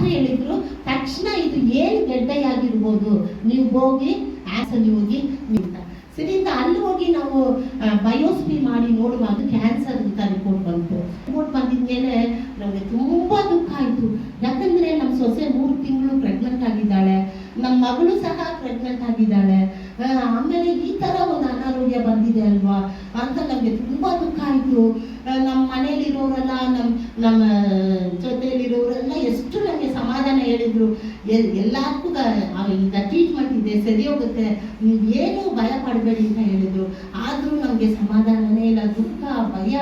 Doctor ಹೇಳಿದ್ರು, ತಕ್ಷಣ ಇದು ಏನು ಗೆಡ್ಡೆಯಾಗಿರ್ಬೋದು ನೀವು ಹೋಗಿ ಆಸಲ್ಲಿ ಹೋಗಿ ನಿಂತ. ಸರಿಯಿಂದ ಅಲ್ಲಿ ಹೋಗಿ ನಾವು ಬಯೋಸ್ಪಿ ಮಾಡಿ ನೋಡುವಾಗ ಕ್ಯಾನ್ಸರ್ ಅಂತ ರಿಪೋರ್ಟ್ ಬಂತು. ರಿಪೋರ್ಟ್ ಬಂದಿದ್ಮೇಲೆ ನಮಗೆ ತುಂಬ ದುಃಖ ಆಯಿತು. ಯಾಕಂದ್ರೆ ನಮ್ಮ ಸೊಸೆ ಮೂರು ತಿಂಗಳು ಪ್ರೆಗ್ನೆಂಟ್ ಆಗಿದ್ದಾಳೆ. ನಮ್ಮ ಮಗಳು ಸಹ ಪ್ರೆಗ್ನೆಂಟ್ ಆಗಿದ್ದಾಳೆ. ಆಮೇಲೆ ಈ ಥರ ಒಂದು ಅನಾರೋಗ್ಯ ಬಂದಿದೆ ಅಲ್ವಾ? ಅಂತ ನಮಗೆ ತುಂಬ ದುಃಖ ಆಯಿತು. ನಮ್ಮ ಮನೇಲಿರೋರೆಲ್ಲ ನಮ್ಮ ನಮ್ಮ ಜೊತೆಯಲ್ಲಿರೋರೆಲ್ಲ ಎಷ್ಟು ನಮಗೆ ಸಮಾಧಾನ ಹೇಳಿದ್ರು ಎಲ್- ಎಲ್ಲದಕ್ಕೂ ಆ, ಈಗ ಟ್ರೀಟ್ಮೆಂಟ್ ಇದೆ ಸರಿ ಹೋಗುತ್ತೆ ನೀವು ಏನು ಭಯ ಪಡಬೇಡಿ ಅಂತ ಹೇಳಿದ್ರು. ಆದರೂ ನಮಗೆ ಸಮಾಧಾನನೇ ಇಲ್ಲ ದುಃಖ ಭಯ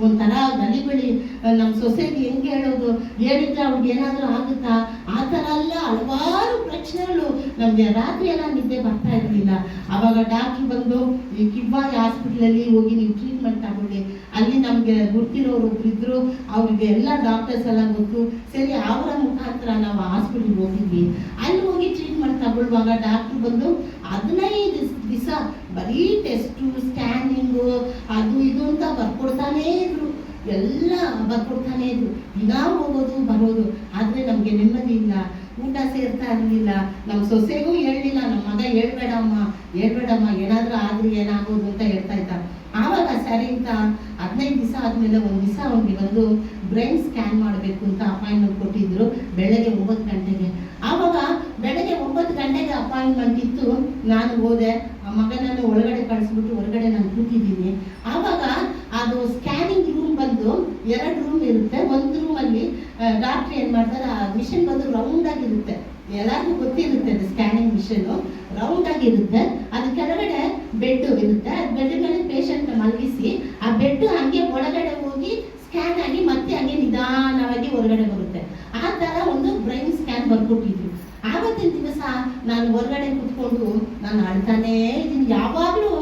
ಒಂಥರ ಗಲಿಬಿಳಿ. ನಮ್ಮ ಸೊಸೈಟಿ ಹೆಂಗೆ ಹೇಳೋದು? ಹೇಳಿದ್ರೆ ಅವ್ರಿಗೆ ಏನಾದರೂ ಆಗುತ್ತಾ? ಆ ಥರ ಎಲ್ಲ ಹಲವಾರು ಪ್ರಶ್ನೆಗಳು. ನಮಗೆ ರಾತ್ರಿ ಎಲ್ಲ ನಿದ್ದೆ ಬರ್ತಾ ಇರಲಿಲ್ಲ. ಅವಾಗ ಡಾಕ್ಟ್ರು ಬಂದು ಈ ಕಿಬ್ಬಾರಿ ಹಾಸ್ಪಿಟ್ಲಲ್ಲಿ ಹೋಗಿ ನೀವು ಟ್ರೀಟ್ಮೆಂಟ್ ತಗೊಂಡೆ ಅಲ್ಲಿ ನಮಗೆ ಗೊತ್ತಿರೋರು ಒಬ್ರು ಇದ್ರು. ಅವ್ರಿಗೆ ಎಲ್ಲ ಡಾಕ್ಟರ್ಸ್ ಎಲ್ಲ ಗೊತ್ತು. ಸರಿ, ಅವರ ಮುಖಾಂತರ ನಾವು ಹಾಸ್ಪಿಟ್ಲಿಗೆ ಹೋಗಿದ್ವಿ. ಅಲ್ಲಿ ಹೋಗಿ ಟ್ರೀಟ್ಮೆಂಟ್ ತಗೊಳ್ಳುವಾಗ ಡಾಕ್ಟ್ರು ಬಂದು ಹದಿನೈದು ದಿವಸ ಬರೀ ಟೆಸ್ಟು ಸ್ಕ್ಯಾನಿಂಗು ಅದು ಇದು ಅಂತ ಬರ್ಕೊಡ್ತಾನೇ ಇದ್ರು. ಎಲ್ಲ ಬರ್ಕೊಡ್ತಾನೇ ಇದ್ರು. ದಿನ ಹೋಗೋದು, ಬರೋದು. ಆದರೆ ನಮಗೆ ನೆಮ್ಮದಿ ಇಲ್ಲ. ಊಟ ಸೇರ್ತಾ ಇರಲಿಲ್ಲ. ನಮ್ಮ ಸೊಸೆಗೂ ಹೇಳಲಿಲ್ಲ ನಮ್ಮ ಮಗ ಹೇಳ್ಬೇಡಮ್ಮ ಹೇಳ್ಬೇಡಮ್ಮ, ಏನಾದರೂ ಆದ್ರೆ ಏನಾಗೋದು ಅಂತ ಹೇಳ್ತಾ ಇದ್ದ. ಆವಾಗ ಸರಿ ಅಂತ ಹದಿನೈದು ದಿವಸ ಆದಮೇಲೆ ಒಂದು ದಿವಸ ಅವ್ನಿಗೆ ಬಂದು ಬ್ರೈನ್ ಸ್ಕ್ಯಾನ್ ಮಾಡಬೇಕು ಅಂತ ಅಪಾಯಿಂಟ್ಮೆಂಟ್ ಕೊಟ್ಟಿದ್ರು ಬೆಳಗ್ಗೆ ಒಂಬತ್ತು ಗಂಟೆಗೆ. ಆವಾಗ ಬೆಳಗ್ಗೆ ಒಂಬತ್ತು ಗಂಟೆಗೆ ಅಪಾಯಿಂಟ್ಮೆಂಟ್ ಇತ್ತು. ನಾನು ಹೋದೆ, ಆ ಮಗನನ್ನು ಒಳಗಡೆ ಕಳಿಸ್ಬಿಟ್ಟು ಹೊರಗಡೆ ನಾನು ಕೂತಿದ್ದೀನಿ. ಆವಾಗ ಅದು ಸ್ಕ್ಯಾನಿಂಗ್ ರೂಮ್ ಬಂದು ಎರಡು ರೂಮ್ ಇರುತ್ತೆ. ಒಂದು ರೂಮಲ್ಲಿ ಡಾಕ್ಟ್ರ್ ಏನು ಮಾಡ್ತಾರೆ, ಆ ಮಿಷನ್ ಬಂದು ರೌಂಡ್ ಆಗಿರುತ್ತೆ. ಎಲ್ಲರಿಗೂ ಗೊತ್ತಿರುತ್ತೆ ಅದು ಸ್ಕ್ಯಾನಿಂಗ್ ಮಿಷಿನ್. ರೌಂಡ್ ಆಗಿರುತ್ತೆ. ಅದು ಕೆಳಗಡೆ ಬೆಡ್ ಇರುತ್ತೆ. ಆ ಬೆಡ್ ಮೇಲೆ ಪೇಷಂಟ್ ಮಲಗಿಸಿ, ಆ ಬೆಡ್ ಹಂಗೆ ಒಳಗಡೆ ಹೋಗಿ ಸ್ಕ್ಯಾನ್ ಆಗಿ ಮತ್ತೆ ಹಂಗೆ ನಿಧಾನವಾಗಿ ಹೊರಗಡೆ ಬರುತ್ತೆ. ಆ ತರ ಒಂದು ಬ್ರೈನ್ ಸ್ಕ್ಯಾನ್ ಬರ್ಕೊಟ್ಟಿದ್ವಿ. ಆವತ್ತಿನ ದಿವಸ ನಾನು ಹೊರಗಡೆ ಕುತ್ಕೊಂಡು ನಾನು ಅಳ್ತಾನೇ ಇದ್ದೀನಿ. ಯಾವಾಗಲೂ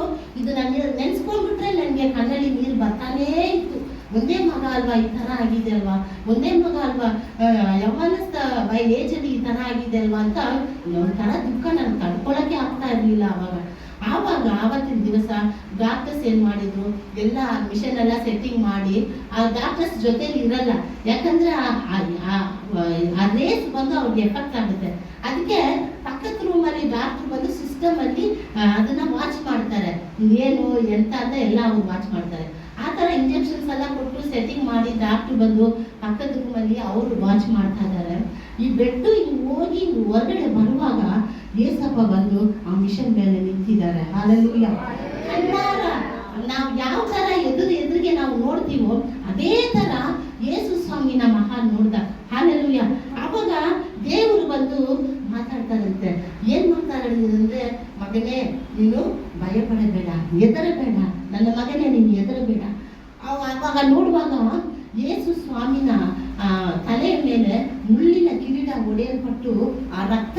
ಇದು ನನಗೆ ನೆನೆಸ್ಕೊಂಡ್ಬಿಟ್ರೆ ನನಗೆ ಕಣ್ಣಲ್ಲಿ ನೀರು ಬರ್ತಾನೇ ಇತ್ತು. ಒಂದೇ ಮಗ ಅಲ್ವಾ? ಈ ಥರ ಆಗಿದೆ ಅಲ್ವಾ? ಒಂದೇ ಮಗ ಅಲ್ವಾ? ಯಾವನಸ್ತ ಬೈ ಏಜಲ್ಲಿ ಈ ಥರ ಆಗಿದೆ ಅಲ್ವಾ ಅಂತ ಒಂಥರ ದುಃಖ ನಾನು ತಡ್ಕೊಳಕ್ಕೆ ಆಗ್ತಾ ಇರಲಿಲ್ಲ ಅವಾಗ. ಆವಾಗ ಆವತ್ತಿನ ದಿವಸ ಡಾಕ್ಟರ್ಸ್ ಏನು ಮಾಡಿದ್ರು? ಎಲ್ಲ ಮಿಷನ್ ಎಲ್ಲ ಸೆಟ್ಟಿಂಗ್ ಮಾಡಿ ಆ ಡಾಕ್ಟರ್ಸ್ ಜೊತೆಲಿ ಇರಲ್ಲ. ಯಾಕಂದ್ರೆ ಆ- ರೇಸ್ ಬಂದು ಅವ್ರಿಗೆ ಎಫೆಕ್ಟ್ ಆಗುತ್ತೆ. ಅದಕ್ಕೆ ಪಕ್ಕದ ರೂಮಲ್ಲಿ ಡಾಕ್ಟರ್ ಬಂದು ಸಿಸ್ಟಮ್ ಅಲ್ಲಿ ಅದನ್ನ ವಾಚ್ ಮಾಡ್ತಾರೆ. ಏನು, ಎಂತ ಅಂತ ಎಲ್ಲ ಅವ್ರು ವಾಚ್ ಮಾಡ್ತಾರೆ. ಥರ ಇಂಜೆಕ್ಷನ್ಸ್ ಎಲ್ಲ ಕೊಟ್ಟು ಸೆಟ್ಟಿಂಗ್ ಮಾಡಿ ಡಾಕ್ಟ್ರು ಬಂದು ಪಕ್ಕದ ರೂಮಲ್ಲಿ ಅವರು ವಾಚ್ ಮಾಡ್ತಾ ಇದ್ದಾರೆ ಈ ಬೆಡ್ಡು ಹಿಂಗ್ ಹೋಗಿ ಹೊರಗಡೆ ಬರುವಾಗ ಏಸಪ್ಪ ಬಂದು ಆ ಮಿಷನ್ ಮೇಲೆ ನಿಂತಿದ್ದಾರೆ. ಹಾಲೆಲೂಯ ಕಣ್ಣಾರ, ನಾವು ಯಾವ ತರ ಎದುರು ಎದುರಿಗೆ ನಾವು ನೋಡ್ತೀವೋ ಅದೇ ಥರ ಯೇಸು ಸ್ವಾಮಿನ ಮಹಾನ್ ನೋಡ್ದ. ಹಾಲೆಲೂಯ ಅವಾಗ ದೇವರು ಬಂದು ಮಾತಾಡ್ತಾರಂತೆ. ಏನ್ ಮಾತಾಡಿದ್ರೆ ಮಗನೇ, ನೀನು ಭಯಪಡಬೇಡ, ಹೆದರಬೇಡ. ನನ್ನ ಮಗನೇ, ನೀನು ಎದರಬೇಡ ಅವಾಗ ನೋಡುವಾಗ ಯೇಸು ಸ್ವಾಮಿನ ತಲೆಯ ಮೇಲೆ ಮುಳ್ಳಿನ ಕಿರೀಟ ಒಡೆಯಲ್ಪಟ್ಟು ಆ ರಕ್ತ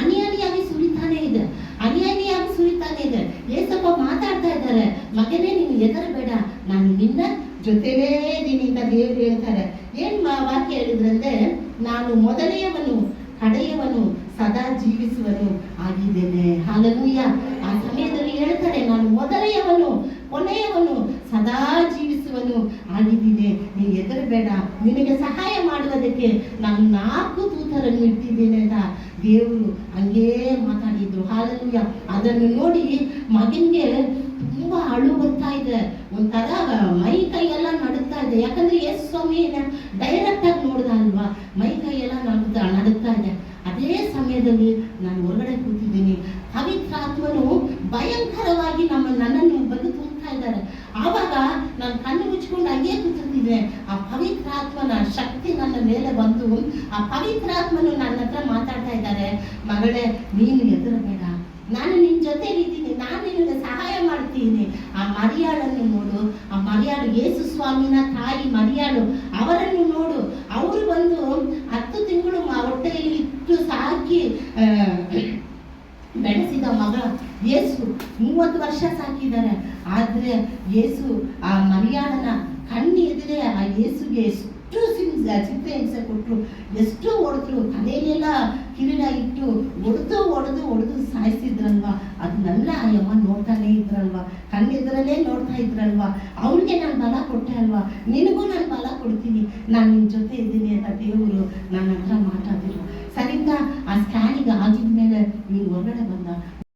ಅನಿಯಾನಿಯಾಗಿ ಸುರಿತಾನೆ ಇದೆ. ಅನಿಯಾನಿಯಾಗಿ ಸುರಿತಾನೆ ಇದೆ. ಏಸಪ್ಪ ಮಾತಾಡ್ತಾ ಇದ್ದಾರೆ, ಮಗನೇ, ನೀನು ಹೆದರಬೇಡ. ನಾನು ನಿನ್ನ ಜೊತೆಲೇ ಇದೀನಿ ಅಂತ ದೇವರು ಹೇಳ್ತಾರೆ. ಏನ್ ವಾಕ್ಯ ಹೇಳಿದ್ರಂದ್ರೆ, ನಾನು ಮೊದಲೆಯವನು ಕಡೆಯವನು, ಸದಾ ಜೀವಿಸುವನು ಆಗಿದ್ದೇನೆ. ಹಾಲೆಲೂಯ. ಆ ಸಮಯದಲ್ಲಿ ಹೇಳ್ತಾರೆ, ನಾನು ಮೊದಲೆಯವನು ಕೊನೆಯವನು, ಸದಾ ಆಗಿದ್ದೀನಿ ನೀನು ಹೆದರಬೇಡ, ನಿನಗೆ ಸಹಾಯ ಮಾಡುವುದಕ್ಕೆ ನಾನು ನಾಲ್ಕು ದೂತರನ್ನು ಇಟ್ಟಿದ್ದೇನೆ ಅಂತ ದೇವರು ಹಂಗೇ ಮಾತಾಡಿದ್ರು. ಹಾಲಲ್ಲಿ ಅದನ್ನು ನೋಡಿ ಮಗನಿಗೆ ತುಂಬಾ ಅಳು ಬರ್ತಾ ಇದೆ. ಒಂಥರ ಮೈ ಕೈ ಎಲ್ಲ ನಡುತ್ತಾ ಇದೆ. ಯಾಕಂದ್ರೆ ಎಸ್ ಸ್ವಾಮಿ ಡೈರೆಕ್ಟ್ ಆಗಿ ನೋಡ್ದ ಅಲ್ವಾ? ಮೈ ಕೈ ಎಲ್ಲ ನಡುತ್ತಾ ನಡುತ್ತಾ ಇದೆ ಅದೇ ಸಮಯದಲ್ಲಿ ನಾನು ಹೊರಗಡೆ ಕೂತಿದ್ದೀನಿ ಪವಿತ್ರಾತ್ಮನು ಭಯಂಕರವಾಗಿ ನಮ್ಮ ನನ್ನನ್ನು ಬಂದು ತುಂಬ್ತಾ ಇದ್ದಾರೆ ಆವಾಗ ನಾನು ಕಣ್ಣು ಮುಚ್ಕೊಂಡು ಹಂಗೆ ಕೂತಿದ್ದೆ ಆ ಪವಿತ್ರಾತ್ಮನ ಶಕ್ತಿ ನನ್ನ ಮೇಲೆ ಬಂದು, ಆ ಪವಿತ್ರಾತ್ಮನು ನನ್ನ ಹತ್ರ ಮಾತಾಡ್ತಾ ಇದ್ದಾರೆ. ಮಗಳೇ, ನೀನು ಹೆದರಬೇಡ ನಾನು ನಿನ್ನ ಜೊತೆ ಇದ್ದೀನಿ ನಾನು ನಿನಗೆ ಸಹಾಯ ಮಾಡ್ತೀನಿ. ಆ ಮರಿಯಾಳನ್ನು ನೋಡು. ಆ ಮರಿಯಾಳು ಯೇಸು ಸ್ವಾಮಿನ ತಾಯಿ ಮರಿಯಾಳು. ಅವರನ್ನು ನೋಡು. ಅವರು ಬಂದು ಹತ್ತು ತಿಂಗಳು ಹೊಟ್ಟೆಯಲ್ಲಿ ಇಟ್ಟು ಸಾಕಿ ಬೆಳೆಸಿದ ಮಗ ಯೇಸು. ಮೂವತ್ತು ವರ್ಷ ಸಾಕಿದ್ದಾರೆ. ಆದರೆ ಯೇಸು ಆ ಮರಿಯಾಳನ ಕಣ್ಣು ಆ ಯೇಸುಗೆ ಎಷ್ಟು ಸಿಂಸ ಚಿಂತೆ ಹಿಂಸೆ ಕೊಟ್ಟರು ಎಷ್ಟು ಹೊಡೆದ್ರು, ತಲೆಯಲ್ಲೆಲ್ಲ ಕಿರೀಟ ಇಟ್ಟು ಹೊಡೆದು ಹೊಡೆದು ಹೊಡೆದು ಸಾಯಿಸಿದ್ರಲ್ವಾ? ಅದನ್ನೆಲ್ಲ ಆ ಯಮ್ಮ ನೋಡ್ತಾನೆ ಇದ್ರಲ್ವಾ? ಕಣ್ಣಿದ್ರಲ್ಲೇ ನೋಡ್ತಾ ಇದ್ರಲ್ವಾ? ಅವ್ರಿಗೆ ನಾನು ಬಲ ಕೊಟ್ಟೆ ಅಲ್ವಾ? ನಿನಗೂ ನಾನು ಬಲ ಕೊಡ್ತೀನಿ. ನಾನು ನಿನ್ನ ಜೊತೆ ಇದ್ದೀನಿ ಅಂತ ದೇವರು ನನ್ನ ಹತ್ರ ಮಾತಾಡಿದ್ರು ಆ ಸ್ಕ್ಯಾನಿಗೆ ಆಗಿದ್ಮೇಲೆ ನೀನು ಹೊರಗಡೆ ಬಂದ?